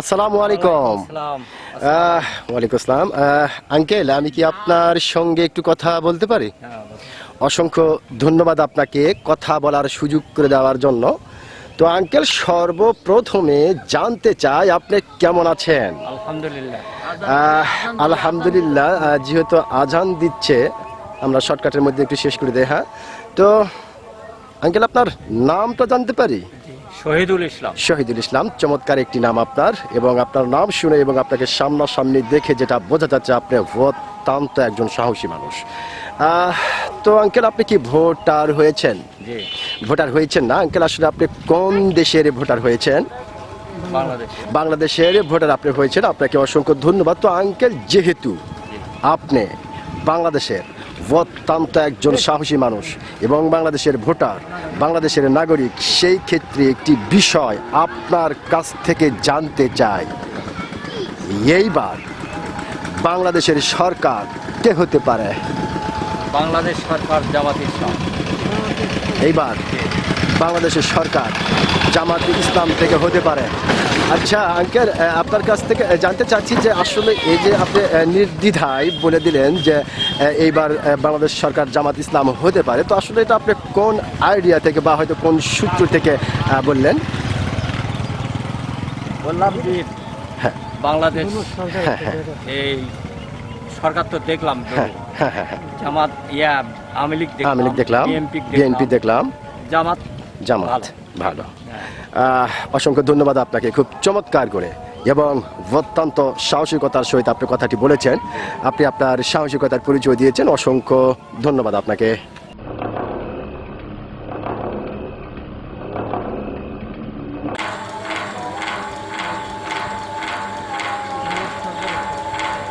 আসসালামু আলাইকুম। ওয়ালাইকুম আসসালাম। আঙ্কেল আমি কি আপনার সঙ্গে একটু কথা বলতে পারি? অসংখ্য ধন্যবাদ আপনাকে কথা বলার সুযোগ করে দেওয়ার জন্য। তো আঙ্কেল সর্বপ্রথমে জানতে চাই আপনি কেমন আছেন? আলহামদুলিল্লাহ। আলহামদুলিল্লাহ যেহেতু আজান দিচ্ছে আমরা শর্টকাটের মধ্যে একটু শেষ করে দেই হ্যাঁ? তো আঙ্কেল আপনার নামটা জানতে পারি? শহীদুল ইসলাম। শহীদুল ইসলাম চমৎকার একটি নাম আপনার এবং আপনার নাম শুনে এবং আপনাকে সামনাসামনি দেখে যেটা বোঝা যাচ্ছে আপনি অত্যন্ত একজন সাহসী মানুষ। আহ, তো আঙ্কেল আপনি কি ভোটার হয়েছেন? ভোটার হয়েছেন না? আঙ্কেল আসলে আপনি কোন দেশের ভোটার হয়েছেন? বাংলাদেশের। ভোটার আপনি হয়েছেন আপনাকে অসংখ্য ধন্যবাদ। তো আঙ্কেল যেহেতু আপনি বাংলাদেশের অত্যন্ত একজন সাহসী মানুষ এবং বাংলাদেশের ভোটার বাংলাদেশের নাগরিক সেই ক্ষেত্রে একটি বিষয় আপনার কাছ থেকে জানতে চাই। এইবার বাংলাদেশের সরকার কে হতে পারে? বাংলাদেশ সরকার জামাত ইসলাম। এইবার বাংলাদেশের সরকার জামাত ইসলাম থেকে হতে পারে। আচ্ছা আঙ্কেল আপনার কাছ থেকে জানতে চাচ্ছি যে আসলে এই যে আপনি নির্দ্বিধায় বলে দিলেন যে এইবার বাংলাদেশ সরকার জামাত ইসলাম হতে পারে তো আসলে এটা আপনি কোন আইডিয়া থেকে বা হয়তো কোন সূত্র থেকে বললেন? বললাম যে হ্যাঁ। বাংলাদেশ হ্যাঁ হ্যাঁ। এই সরকার তো দেখলাম হ্যাঁ হ্যাঁ হ্যাঁ হ্যাঁ। জামাত ইয়া আওয়ামী লীগ দেখলাম বিএনপি দেখলাম। জামাত জামাত। ভালো। অসংখ্য ধন্যবাদ আপনাকে। খুব চমৎকার করে। এবং অত্যন্ত সাহসিকতার সহিত আপনি কথাটি বলেছেন। আপনি আপনার সাহসিকতার পরিচয় দিয়েছেন। অসংখ্য ধন্যবাদ আপনাকে।